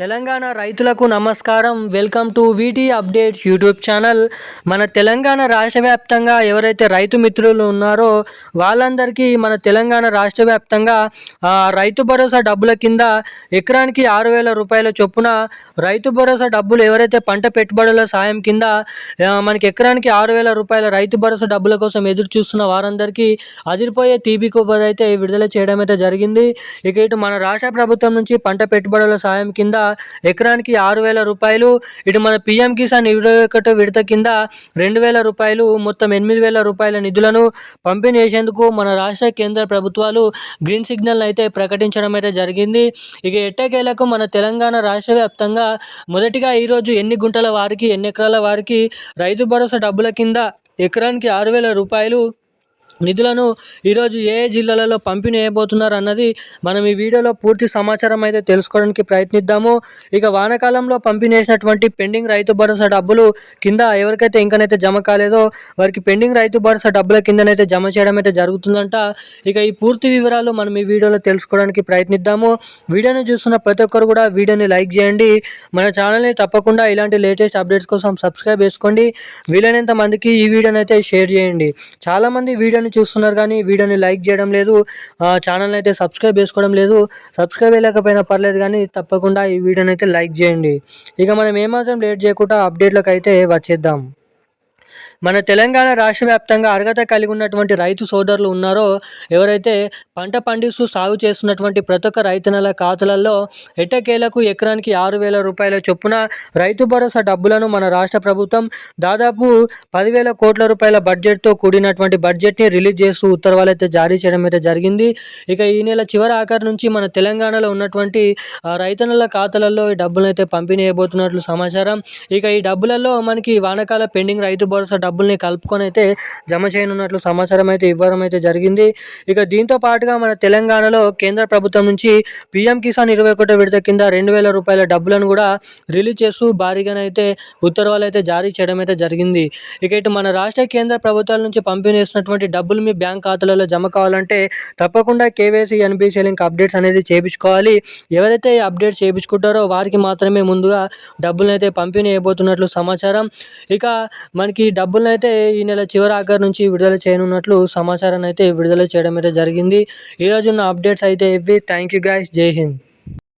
తెలంగాణ రైతులకు నమస్కారం. Welcome to VT updates YouTube channel. మన తెలంగాణ రాష్ట్ర వ్యాప్తంగా ఎవరైతే రైతు మిత్రులు ఉన్నారో వాళ్ళందరికీ మన తెలంగాణ రాష్ట్ర వ్యాప్తంగా రైతు భరోసా డబ్బుల కింద ఎకరానికి ఆరు వేల రూపాయల చొప్పున రైతు భరోసా డబ్బులు ఎవరైతే పంట పెట్టుబడుల సాయం కింద మనకి ఎకరానికి ఆరు వేల రూపాయల రైతు భరోసా డబ్బుల కోసం ఎదురు చూస్తున్న వారందరికీ అదిరిపోయే తీపి కొబ్బరి అయితే విడుదల చేయడం అయితే జరిగింది. ఇక ఇటు మన రాష్ట్ర ప్రభుత్వం నుంచి పంట పెట్టుబడుల సాయం కింద ఎకరానికి ఆరు వేల రూపాయలు. ఇటు మన పిఎం కిసాన్ ఇరవై ఒకటో విడత కింద రెండు వేల రూపాయలు మొత్తం ఎనిమిది వేల రూపాయల నిధులను పంపిణీ చేసేందుకు మన రాష్ట్ర కేంద్ర ప్రభుత్వాలు గ్రీన్ సిగ్నల్ అయితే ప్రకటించడం అయితే జరిగింది. ఇక ఎట్టకేలకు మన తెలంగాణ రాష్ట్ర వ్యాప్తంగా మొదటిగా ఈరోజు ఎన్ని గుంటల వారికి ఎన్ని ఎకరాల వారికి రైతు భరోసా డబ్బుల కింద ఎకరానికి ఆరు వేల రూపాయలు నిధులను ఈరోజు ఏ జిల్లాలలో పంపిణీ చేయబోతున్నారు అన్నది మనం ఈ వీడియోలో పూర్తి సమాచారం అయితే తెలుసుకోవడానికి ప్రయత్నిద్దాము. ఇక వానాకాలంలో పంపిణీ చేసినటువంటి పెండింగ్ రైతు భరోసా డబ్బులు కింద ఎవరికైతే ఇంకనైతే జమ కాలేదో వారికి పెండింగ్ రైతు భరోసా డబ్బుల కిందనైతే జమ చేయడం అయితే జరుగుతుందంట. ఇక ఈ పూర్తి వివరాలు మనం ఈ వీడియోలో తెలుసుకోవడానికి ప్రయత్నిద్దాము. వీడియోని చూస్తున్న ప్రతి ఒక్కరు కూడా వీడియోని లైక్ చేయండి. మన ఛానల్ని తప్పకుండా ఇలాంటి లేటెస్ట్ అప్డేట్స్ కోసం సబ్స్క్రైబ్ చేసుకోండి. వీలైనంత మందికి ఈ వీడియోని అయితే షేర్ చేయండి. చాలామంది వీడియోని చూస్తున్నారు కానీ వీడియోని లైక్ చేయడం లేదు. ఛానల్ని అయితే సబ్స్క్రైబ్ చేసుకోవడం లేదు. సబ్స్క్రైబ్ అయ్యలేకపోయినా పర్లేదు కానీ తప్పకుండా ఈ వీడియోని అయితే లైక్ చేయండి. ఇక మనం ఏమాత్రం లేట్ చేయకుండా అప్డేట్లకు అయితే వచ్చేద్దాం. మన తెలంగాణ రాష్ట్ర వ్యాప్తంగా అర్హత కలిగి ఉన్నటువంటి రైతు సోదరులు ఉన్నారో ఎవరైతే పంట పండిస్తూ సాగు చేస్తున్నటువంటి ప్రతి ఒక్క రైతన్నల ఖాతాలలో ఎట్టకేలకు ఎకరానికి ఆరు వేల రూపాయల చొప్పున రైతు భరోసా డబ్బులను మన రాష్ట్ర ప్రభుత్వం దాదాపు పదివేల కోట్ల రూపాయల బడ్జెట్తో కూడినటువంటి బడ్జెట్ని రిలీజ్ చేస్తూ ఉత్తర్వులు అయితే జారీ చేయడం అయితే జరిగింది. ఇక ఈ నెల చివరి ఆఖరి నుంచి మన తెలంగాణలో ఉన్నటువంటి రైతన్నల ఖాతాలలో ఈ డబ్బులను అయితే పంపిణీ చేయబోతున్నట్లు సమాచారం. ఇక ఈ డబ్బులలో మనకి వానకాల పెండింగ్ రైతు భరోసా డబ్బుల్ని కలుపుకొని అయితే జమ చేయనున్నట్లు సమాచారం అయితే ఇవ్వడం అయితే జరిగింది. ఇక దీంతో పాటుగా మన తెలంగాణలో కేంద్ర ప్రభుత్వం నుంచి పిఎం కిసాన్ ఇరవై ఒకటో విడత కింద రెండు వేల రూపాయల డబ్బులను కూడా రిలీజ్ చేస్తూ భారీగానైతే ఉత్తర్వులు అయితే జారీ చేయడం అయితే జరిగింది. ఇక ఇటు మన రాష్ట్ర కేంద్ర ప్రభుత్వాల నుంచి పంపిణీ చేసినటువంటి డబ్బులు మీ బ్యాంక్ ఖాతాలలో జమ కావాలంటే తప్పకుండా కేవైసీ ఎన్బిసి లింక్ అప్డేట్స్ అనేది చేయించుకోవాలి. ఎవరైతే ఈ అప్డేట్స్ చేయించుకుంటారో వారికి మాత్రమే ముందుగా డబ్బులను అయితే పంపిణీ చేయబోతున్నట్లు సమాచారం. ఇక మనకి డబ్బులను అయితే ఈ నెల చివరి ఆఖరి నుంచి విడుదల చేయనున్నట్లు సమాచారాన్ని అయితే విడుదల చేయడం అయితే జరిగింది. ఈరోజు ఉన్న అప్డేట్స్ అయితే ఇవి. థ్యాంక్ యూ గాయస్ జై హింద్.